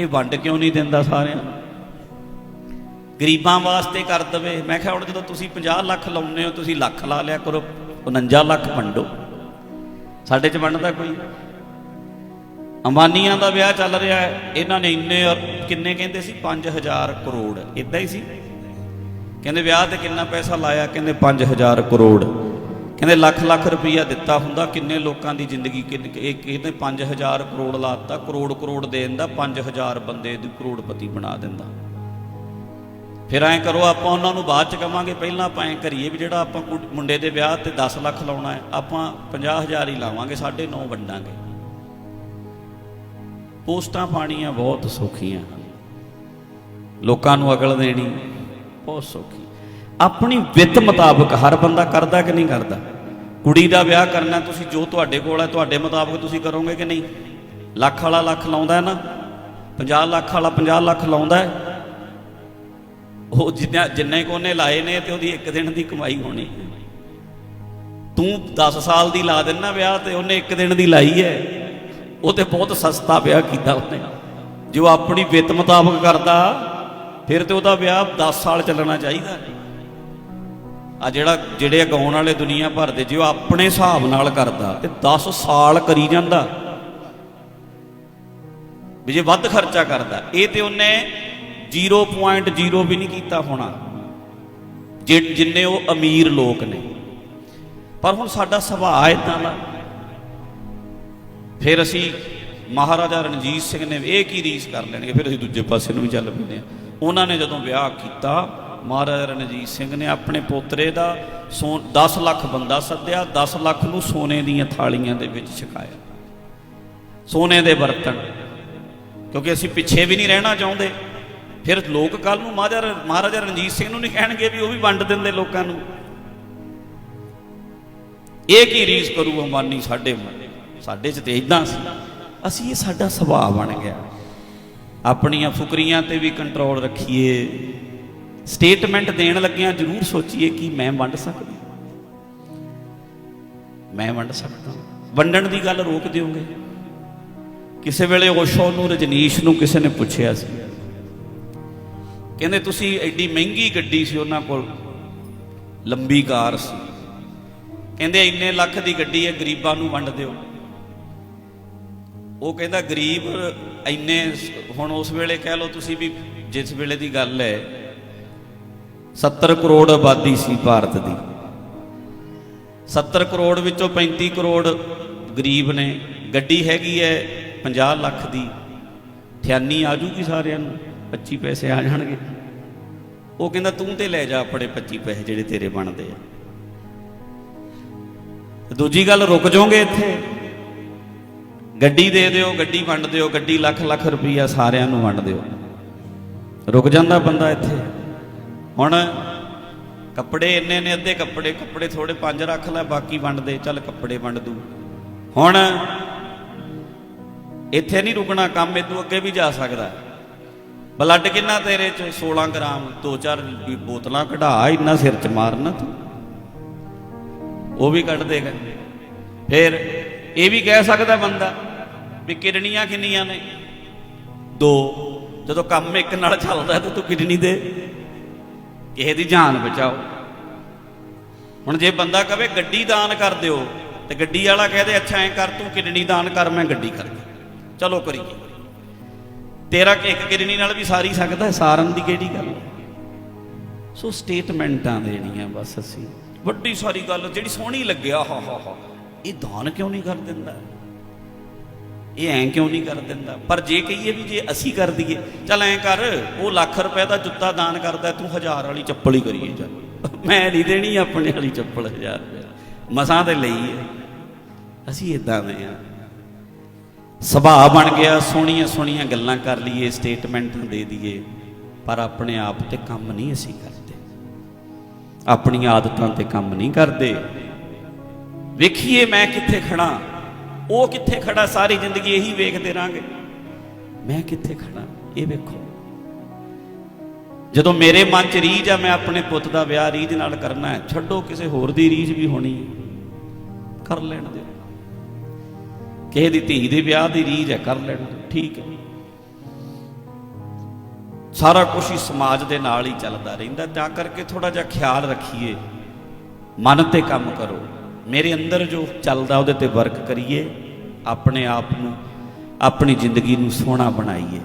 ਇਹ ਵੰਡ ਕਿਉਂ ਨਹੀਂ ਦਿੰਦਾ ਸਾਰਿਆਂ ਨੂੰ? ਗਰੀਬਾਂ ਵਾਸਤੇ ਕਰ ਦਵੇ। ਮੈਂ ਕਿਹਾ ਹੁਣ ਜਦੋਂ ਤੁਸੀਂ 50 ਲੱਖ ਲਾਉਂਦੇ ਹੋ, ਤੁਸੀਂ ਲੱਖ ਲਾ ਲਿਆ ਕਰੋ 49 ਲੱਖ ਵੰਡੋ। ਸਾਡੇ 'ਚ ਵੰਡਦਾ ਕੋਈ? ਅੰਬਾਨੀਆਂ ਦਾ ਵਿਆਹ ਚੱਲ ਰਿਹਾ ਹੈ। ਇਹਨਾਂ ਨੇ ਇੰਨੇ ਔਰ ਕਿੰਨੇ ਕਹਿੰਦੇ ਸੀ? 5000 ਕਰੋੜ। ਇਦਾਂ ਹੀ ਸੀ? ਕਹਿੰਦੇ ਵਿਆਹ ਤੇ ਕਿੰਨਾ ਪੈਸਾ ਲਾਇਆ? ਕਹਿੰਦੇ 5000 ਕਰੋੜ। ਕਹਿੰਦੇ ਲੱਖ ਲੱਖ ਰੁਪਈਆ ਦਿੱਤਾ ਹੁੰਦਾ, ਕਿੰਨੇ ਲੋਕਾਂ ਦੀ ਜ਼ਿੰਦਗੀ ਕਿੰਨ- ਇਹ ਕਹਿੰਦੇ 5000 ਕਰੋੜ ਲਾਤਾ, ਕਰੋੜ ਕਰੋੜ ਦੇ ਦਿੰਦਾ 5000 ਬੰਦੇ ਦੀ ਕਰੋੜਪਤੀ ਬਣਾ ਦਿੰਦਾ। ਫਿਰ ਐਂ ਕਰੋ, ਆਪਾਂ ਉਹਨਾਂ ਨੂੰ ਬਾਅਦ ਚ ਕਵਾਂਗੇ, ਪਹਿਲਾਂ ਆਪਾਂ ਐਂ ਕਰੀਏ ਵੀ ਜਿਹੜਾ ਆਪਾਂ ਕੁੜ- ਮੁੰਡੇ ਦੇ ਵਿਆਹ ਤੇ 10 ਲੱਖ ਲਾਉਣਾ ਹੈ, ਆਪਾਂ 50000 ਹੀ ਲਾਵਾਂਗੇ 9.5 ਵੰਡਾਂਗੇ। ਪੋਸਟਾਂ ਪਾਣੀਆਂ ਬਹੁਤ ਸੌਖੀਆਂ ਲੋਕਾਂ ਨੂੰ ਅਗਲ ਦੇਣੀ ਬਹੁਤ ਸੌਖੀ। ਆਪਣੀ ਵਿੱਤ ਮੁਤਾਬਕ ਹਰ ਬੰਦਾ ਕਰਦਾ ਕਿ ਨਹੀਂ ਕਰਦਾ? ਕੁੜੀ ਦਾ ਵਿਆਹ ਕਰਨਾ ਤੁਸੀਂ ਜੋ ਤੁਹਾਡੇ ਕੋਲ ਹੈ, ਤੁਹਾਡੇ ਮੁਤਾਬਕ ਤੁਸੀਂ ਕਰੋਗੇ ਕਿ ਨਹੀਂ? ਲੱਖ ਵਾਲਾ ਲੱਖ ਲਾਉਂਦਾ ਹੈ ਨਾ? 50 ਲੱਖ ਵਾਲਾ 50 ਲੱਖ ਲਾਉਂਦਾ ਹੈ। ਉਹ ਜਿੰਨਾ ਜਿੰਨੇ ਕੋ ਉਹਨੇ ਲਾਏ ਨੇ ਤੇ ਉਹਦੀ ਇੱਕ ਦਿਨ ਦੀ ਕਮਾਈ ਹੋਣੀ ਤੂੰ 10 ਸਾਲ ਦੀ ਲਾ ਦੇਣਾ ਵਿਆਹ ਤੇ ਉਹਨੇ ਇੱਕ ਦਿਨ ਦੀ ਲਾਈ ਹੈ। ਉਹ ਤੇ ਬਹੁਤ ਸਸਤਾ ਵਿਆਹ ਕੀਤਾ ਉਹਨੇ। ਜੋ ਆਪਣੀ ਵਿੱਤ ਮੁਤਾਬਕ ਕਰਦਾ, ਫਿਰ ਤੇ ਉਹਦਾ ਵਿਆਹ 10 ਸਾਲ ਚੱਲਣਾ ਚਾਹੀਦਾ। ਆ ਜਿਹੜਾ ਜਿਹੜੇ ਗਾਉਣ ਵਾਲੇ ਦੁਨੀਆ ਭਰ ਦੇ, ਜੋ ਆਪਣੇ ਹਿਸਾਬ ਨਾਲ ਕਰਦਾ, ਤੇ 10 ਸਾਲ ਕਰੀ ਜਾਂਦਾ। ਵੀ ਜੇ ਵੱਧ ਖਰਚਾ ਕਰਦਾ, ਇਹ ਤੇ ਉਹਨੇ 0.0 ਵੀ ਨਹੀਂ ਕੀਤਾ ਹੋਣਾ। ਜਿ- ਜਿੰਨੇ ਉਹ ਅਮੀਰ ਲੋਕ ਨੇ। ਪਰ ਹੁਣ ਸਾਡਾ ਸੁਭਾਅ ਇਦਾਂ ਦਾ। ਫਿਰ ਅਸੀਂ ਮਹਾਰਾਜਾ ਰਣਜੀਤ ਸਿੰਘ ਨੇ ਇਹ ਕੀ ਰੀਸ ਕਰ ਲੈਣਗੇ, ਫਿਰ ਅਸੀਂ ਦੂਜੇ ਪਾਸੇ ਨੂੰ ਵੀ ਚੱਲ ਪੈਂਦੇ ਆ ਉਹਨਾਂ ਨੇ ਜਦੋਂ ਵਿਆਹ ਕੀਤਾ ਮਹਾਰਾਜਾ ਰਣਜੀਤ ਸਿੰਘ ਨੇ ਆਪਣੇ ਪੋਤਰੇ ਦਾ ਸੋ 10 ਲੱਖ ਬੰਦਾ ਸੱਦਿਆ 10 ਲੱਖ ਨੂੰ ਸੋਨੇ ਦੀਆਂ ਥਾਲੀਆਂ ਦੇ ਵਿੱਚ ਛਕਾਇਆ। ਸੋਨੇ ਦੇ ਬਰਤਨ। ਕਿਉਂਕਿ ਅਸੀਂ ਪਿੱਛੇ ਵੀ ਨਹੀਂ ਰਹਿਣਾ ਚਾਹੁੰਦੇ। ਫਿਰ ਲੋਕ ਕੱਲ ਨੂੰ ਮਹਾਰਾਜਾ ਮਹਾਰਾਜਾ ਰਣਜੀਤ ਸਿੰਘ ਨੂੰ ਨਹੀਂ ਕਹਿਣਗੇ ਵੀ ਉਹ ਵੀ ਵੰਡ ਦਿੰਦੇ ਲੋਕਾਂ ਨੂੰ। ਇਹ ਕੀ ਰੀਸ ਕਰੂ ਅੰਬਾਨੀ ਸਾਡੇ ਸਾਡੇ ਚ ਤੇ ਇਦਾਂ ਸੀ। ਅਸੀਂ ਇਹ ਸਾਡਾ ਸੁਭਾਅ ਬਣ ਗਿਆ। ਆਪਣੀਆਂ ਫੁਕਰੀਆਂ ਤੇ ਵੀ ਕੰਟਰੋਲ ਰੱਖੀਏ। ਸਟੇਟਮੈਂਟ ਦੇਣ ਲੱਗਿਆਂ ਜ਼ਰੂਰ ਸੋਚੀਏ ਕਿ ਮੈਂ ਵੰਡ ਸਕਦਾ। ਮੈਂ ਵੰਡ ਸਕਦਾ। ਵੰਡਣ ਦੀ ਗੱਲ ਰੋਕ ਦਿਓਗੇ? ਕਿਸੇ ਵੇਲੇ ਓਸ਼ੋ ਨੂੰ, ਰਜਨੀਸ਼ ਨੂੰ ਕਿਸੇ ਨੇ ਪੁੱਛਿਆ ਸੀ। ਕਹਿੰਦੇ, ਤੁਸੀਂ ਐਡੀ ਮਹਿੰਗੀ ਗੱਡੀ ਸੀ, ਉਹਨਾਂ ਕੋਲ ਲੰਬੀ ਕਾਰ ਸੀ। ਕਹਿੰਦੇ, ਇੰਨੇ ਲੱਖ ਦੀ ਗੱਡੀ ਹੈ, ਗਰੀਬਾਂ ਨੂੰ ਵੰਡ ਦਿਓ। ਉਹ ਕਹਿੰਦਾ, ਗਰੀਬ ਇੰਨੇ ਹੁਣ ਉਸ ਵੇਲੇ ਕਹਿ ਲਓ ਤੁਸੀਂ ਵੀ ਜਿਸ ਵੇਲੇ ਦੀ ਗੱਲ ਹੈ 70 ਕਰੋੜ ਆਬਾਦੀ ਸੀ ਭਾਰਤ ਦੀ। 70 ਕਰੋੜ ਵਿੱਚੋਂ 35 ਕਰੋੜ ਗਰੀਬ ਨੇ। ਗੱਡੀ ਹੈਗੀ ਹੈ 50 ਲੱਖ ਦੀ। ਠਿਆਨੀ ਆ ਜੂਗੀ ਸਾਰਿਆਂ ਨੂੰ 25 ਪੈਸੇ ਆ ਜਾਣਗੇ। ਉਹ ਕਹਿੰਦਾ, ਤੂੰ ਤੇ ਲੈ ਜਾ ਆਪਣੇ 25 ਪੈਸੇ ਜਿਹੜੇ ਤੇਰੇ ਬਣਦੇ ਆ। ਦੂਜੀ ਗੱਲ, ਰੁਕ ਜਾਓਗੇ ਇੱਥੇ? ਗੱਡੀ ਦੇ ਦਿਓ, ਗੱਡੀ ਵੰਡ ਦਿਓ, ਗੱਡੀ ਲੱਖ ਲੱਖ ਰੁਪਈਆ ਸਾਰਿਆਂ ਨੂੰ ਵੰਡ ਦਿਓ। ਰੁਕ ਜਾਂਦਾ ਬੰਦਾ ਇੱਥੇ। ਹੁਣ ਕੱਪੜੇ ਇੰਨੇ ਨੇ, ਅੱਧੇ ਕੱਪੜੇ ਕੱਪੜੇ ਥੋੜੇ ਪੰਜ ਰੱਖ ਲੈ, ਬਾਕੀ ਵੰਡ ਦੇ, ਚੱਲ ਕੱਪੜੇ ਵੰਡ ਦੂ। ਹੁਣ ਇੱਥੇ ਨਹੀਂ ਰੁਕਣਾ ਕੰਮ ਇਦੋਂ ਅੱਗੇ ਵੀ ਜਾ ਸਕਦਾ। ਬਲੱਡ ਕਿੰਨਾ ਤੇਰੇ ਚ? 16 ਗ੍ਰਾਮ, ਦੋ ਚਾਰ ਬੋਤਲਾਂ ਕਢਾ, ਇੰਨਾ ਸਿਰ ਚ ਮਾਰਨਾ ਤੂੰ। ਉਹ ਵੀ ਕੱਢ ਦੇਗਾ। ਫਿਰ ਇਹ ਵੀ ਕਹਿ ਸਕਦਾ ਬੰਦਾ ਵੀ ਕਿਡਨੀਆਂ ਕਿੰਨੀਆਂ ਨੇ? ਦੋ। ਜਦੋਂ ਕੰਮ ਇੱਕ ਨਾਲ ਚੱਲਦਾ ਤਾਂ ਤੂੰ ਕਿਡਨੀ ਦੇ। ਕਿਸੇ ਦੀ ਜਾਨ ਬਚਾਓ। ਹੁਣ ਜੇ ਬੰਦਾ ਕਵੇ ਗੱਡੀ ਦਾਨ ਕਰ ਦਿਓ, ਤੇ ਗੱਡੀ ਵਾਲਾ ਕਹਦੇ, ਅੱਛਾ, ਐ ਕਰ ਤੂੰ, ਕਿਡਨੀ ਦਾਨ ਕਰ, ਮੈਂ ਗੱਡੀ ਕਰ ਚਲੋ ਕਰੀਏ। ਤੇਰਾ ਕਿ ਇੱਕ ਕਿਡਨੀ ਨਾਲ ਵੀ ਸਾਰੀ ਸਕਦਾ ਸਾਰਨ ਦੀ ਕਿਹੜੀ ਗੱਲ ਸੋ ਸਟੇਟਮੈਂਟਾਂ ਦੇਣੀਆਂ ਬਸ ਅਸੀਂ। ਵੱਡੀ ਸਾਰੀ ਗੱਲ, ਜਿਹੜੀ ਸੋਹਣੀ ਲੱਗਿਆ, ਹਾ ਹਾ ਹਾ। ਇਹ ਦਾਨ ਕਿਉਂ ਨਹੀਂ ਕਰ ਦਿੰਦਾ? ਇਹ ਐਂ ਕਿਉਂ ਨਹੀਂ ਕਰ ਦਿੰਦਾ? ਪਰ ਜੇ ਕਹੀਏ ਵੀ ਜੇ ਅਸੀਂ ਕਰ ਦਈਏ, ਚੱਲ ਐਂ ਕਰ, ਉਹ ਲੱਖ ਰੁਪਏ ਦਾ ਜੁੱਤਾ ਦਾਨ ਕਰਦਾ, ਤੂੰ ਹਜ਼ਾਰ ਵਾਲੀ ਚੱਪਲ ਹੀ ਕਰੀਏ ਚੱਲ। ਮੈਂ ਨਹੀਂ ਦੇਣੀ ਆਪਣੇ ਵਾਲੀ ਚੱਪਲ ਹਜ਼ਾਰ ਰੁਪਏ। ਮਸਾਂ ਤੇ ਲਈ ਹੈ। ਅਸੀਂ ਇਦਾਂ ਦੇ ਆ ਸੁਭਾਅ ਬਣ ਗਿਆ, ਸੋਹਣੀਆਂ ਸੋਹਣੀਆਂ ਗੱਲਾਂ ਕਰ ਲਈਏ ਸਟੇਟਮੈਂਟਾਂ ਦੇ ਦਈਏ, ਪਰ ਆਪਣੇ ਆਪ ਤੇ ਕੰਮ ਨਹੀਂ ਅਸੀਂ ਕਰਦੇ। ਆਪਣੀਆਂ ਆਦਤਾਂ ਤੇ ਕੰਮ ਨਹੀਂ ਕਰਦੇ। ਵੇਖੀਏ ਮੈਂ ਕਿੱਥੇ ਖੜਾ ਉਹ ਕਿੱਥੇ ਖੜਾ, ਸਾਰੀ ਜ਼ਿੰਦਗੀ ਇਹੀ ਵੇਖਦੇ ਰਾਂਗੇ। ਮੈਂ ਕਿੱਥੇ ਖੜਾ? ਇਹ ਵੇਖੋ। ਜਦੋਂ ਮੇਰੇ ਮਨ 'ਚ ਰੀਝ ਆ, ਮੈਂ ਆਪਣੇ ਪੁੱਤ ਦਾ ਵਿਆਹ ਰੀਝ ਨਾਲ ਕਰਨਾ ਹੈ, ਛੱਡੋ, ਕਿਸੇ ਹੋਰ ਦੀ ਰੀਝ ਵੀ ਹੋਣੀ ਹੈ। ਕਰ ਲੈਣ ਦਿਓ। ਕਿਸੇ ਦੀ ਧੀ ਦੇ ਵਿਆਹ ਦੀ ਰੀਝ ਹੈ, ਕਰ ਲੈਣ ਦਿਓ। ਠੀਕ ਹੈ। ਸਾਰਾ ਕੁਝ ਹੀ ਸਮਾਜ ਦੇ ਨਾਲ ਹੀ ਚੱਲਦਾ ਰਹਿੰਦਾ ਤਾਂ ਕਰਕੇ ਥੋੜਾ ਜਿਹਾ ਖਿਆਲ ਰੱਖੀਏ। ਮਨ ਤੇ ਕੰਮ ਕਰੋ। ਮੇਰੇ ਅੰਦਰ ਜੋ ਚੱਲਦਾ, ਉਹਦੇ ਤੇ ਵਰਕ ਕਰੀਏ, ਆਪਣੇ ਆਪ ਨੂੰ, ਆਪਣੀ ਜ਼ਿੰਦਗੀ ਨੂੰ ਸੋਹਣਾ ਬਣਾਈਏ।